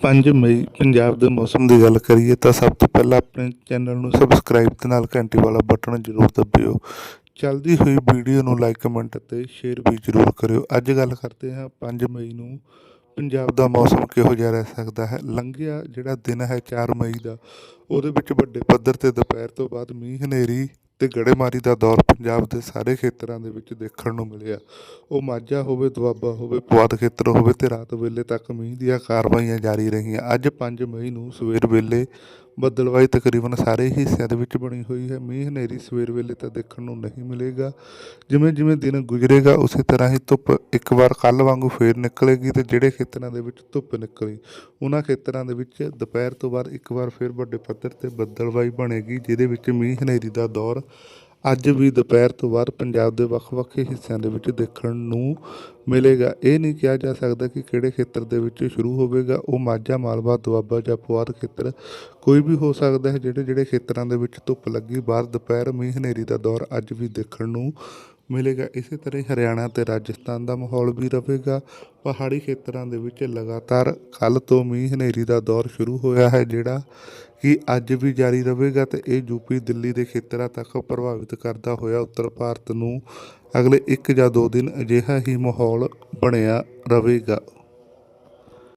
5 ਮਈ ਪੰਜਾਬ ਦੇ ਮੌਸਮ ਦੀ ਗੱਲ ਕਰੀਏ ਤਾਂ ਸਭ ਤੋਂ ਪਹਿਲਾਂ ਆਪਣੇ ਚੈਨਲ ਨੂੰ ਸਬਸਕ੍ਰਾਈਬ ਤੇ ਨਾਲ ਘੰਟੀ ਵਾਲਾ ਬਟਨ ਜ਼ਰੂਰ ਦਬਾਇਓ ਚੱਲਦੀ ਹੋਈ ਵੀਡੀਓ ਨੂੰ ਲਾਈਕ ਕਮੈਂਟ ਅਤੇ ਸ਼ੇਅਰ ਵੀ ਜ਼ਰੂਰ ਕਰਿਓ। ਅੱਜ ਗੱਲ ਕਰਦੇ ਹਾਂ 5 ਮਈ ਨੂੰ ਪੰਜਾਬ ਦਾ ਮੌਸਮ ਕਿਹੋ ਜਿਹਾ ਰਹਿ ਸਕਦਾ ਹੈ? ਲੰਘਿਆ ਜਿਹੜਾ ਦਿਨ ਹੈ 4 ਮਈ ਦਾ, ਉਹਦੇ ਵਿੱਚ ਵੱਡੇ ਪੱਧਰ ਤੇ ਦੁਪਹਿਰ ਤੋਂ ਬਾਅਦ ਮੀਂਹ ਹਨੇਰੀ ਅਤੇ ਗੜੇਮਾਰੀ ਦਾ ਦੌਰ ਪੰਜਾਬ ਦੇ ਸਾਰੇ ਖੇਤਰਾਂ ਦੇ ਵਿੱਚ ਦੇਖਣ ਨੂੰ ਮਿਲਿਆ। ਉਹ ਮਾਝਾ ਹੋਵੇ, ਦੁਆਬਾ ਹੋਵੇ, ਪੁਆਧ ਖੇਤਰ ਹੋਵੇ ਅਤੇ ਰਾਤ ਵੇਲੇ ਤੱਕ ਮੀਂਹ ਦੀਆਂ ਕਾਰਵਾਈਆਂ ਜਾਰੀ ਰਹੀਆਂ। ਅੱਜ ਪੰਜ ਮਈ ਨੂੰ ਸਵੇਰ ਵੇਲੇ ਬੱਦਲਵਾਈ ਤਕਰੀਬਨ ਸਾਰੇ ਹੀ ਹਿੱਸਿਆਂ ਦੇ ਵਿੱਚ ਬਣੀ ਹੋਈ ਹੈ। ਮੀਂਹ ਹਨੇਰੀ ਸਵੇਰ ਵੇਲੇ ਤਾਂ ਦੇਖਣ ਨੂੰ ਨਹੀਂ ਮਿਲੇਗਾ। ਜਿਵੇਂ ਜਿਵੇਂ ਦਿਨ ਗੁਜ਼ਰੇਗਾ, ਉਸੇ ਤਰ੍ਹਾਂ ਹੀ ਧੁੱਪ ਇੱਕ ਵਾਰ ਕੱਲ ਵਾਂਗੂ ਫੇਰ ਨਿਕਲੇਗੀ ਤੇ ਜਿਹੜੇ ਖੇਤਰਾਂ ਦੇ ਵਿੱਚ ਧੁੱਪ ਨਿਕਲੀ, ਉਹਨਾਂ ਖੇਤਰਾਂ ਦੇ ਵਿੱਚ ਦੁਪਹਿਰ ਤੋਂ ਬਾਅਦ ਇੱਕ ਵਾਰ ਫੇਰ ਵੱਡੇ ਪੱਧਰ ਤੇ ਬੱਦਲਵਾਈ ਬਣੇਗੀ, ਜਿਹਦੇ ਵਿੱਚ ਮੀਂਹ ਹਨੇਰੀ ਦਾ ਦੌਰ ਅੱਜ ਵੀ ਦੁਪਹਿਰ ਤੋਂ ਬਾਅਦ ਪੰਜਾਬ ਦੇ ਵੱਖ-ਵੱਖ ਹਿੱਸਿਆਂ ਦੇ ਵਿੱਚ ਦੇਖਣ ਨੂੰ ਮਿਲੇਗਾ। ਇਹ ਨਹੀਂ ਕਿਹਾ ਜਾ ਸਕਦਾ ਕਿ ਕਿਹੜੇ ਖੇਤਰ ਦੇ ਵਿੱਚ ਸ਼ੁਰੂ ਹੋਵੇਗਾ। ਉਹ ਮਾਝਾ, ਮਾਲਵਾ, ਦੁਆਬਾ ਜਾਂ ਪੁਆਧ ਖੇਤਰ ਕੋਈ ਵੀ ਹੋ ਸਕਦਾ ਹੈ, ਜਿਹੜੇ ਜਿਹੜੇ ਖੇਤਰਾਂ ਦੇ ਵਿੱਚ ਧੁੱਪ ਲੱਗੀ। ਬਾਹਰ ਦੁਪਹਿਰ ਮੀਂਹ ਹਨੇਰੀ ਦਾ ਦੌਰ ਅੱਜ ਵੀ ਦੇਖਣ ਨੂੰ ਮਿਲੇਗਾ। ਇਸੇ ਤਰ੍ਹਾਂ ਹੀ ਹਰਿਆਣਾ ਤੇ ਰਾਜਸਥਾਨ ਦਾ ਮਾਹੌਲ ਵੀ ਰਹੇਗਾ। ਪਹਾੜੀ ਖੇਤਰਾਂ ਦੇ ਵਿੱਚ ਲਗਾਤਾਰ ਕੱਲ ਤੋਂ ਮੀਂਹ ਹਨੇਰੀ ਦਾ ਦੌਰ ਸ਼ੁਰੂ ਹੋਇਆ ਹੈ, ਜਿਹੜਾ ਕਿ ਅੱਜ ਵੀ ਜਾਰੀ ਰਹੇਗਾ ਤੇ ਇਹ ਯੂਪੀ ਦਿੱਲੀ ਦੇ ਖੇਤਰਾਂ ਤੱਕ ਪ੍ਰਭਾਵਿਤ ਕਰਦਾ ਹੋਇਆ ਉੱਤਰ ਭਾਰਤ ਨੂੰ ਅਗਲੇ 1 ਜਾਂ 2 ਦਿਨ ਅਜਿਹਾ ਹੀ ਮਾਹੌਲ ਬਣਿਆ ਰਹੇਗਾ।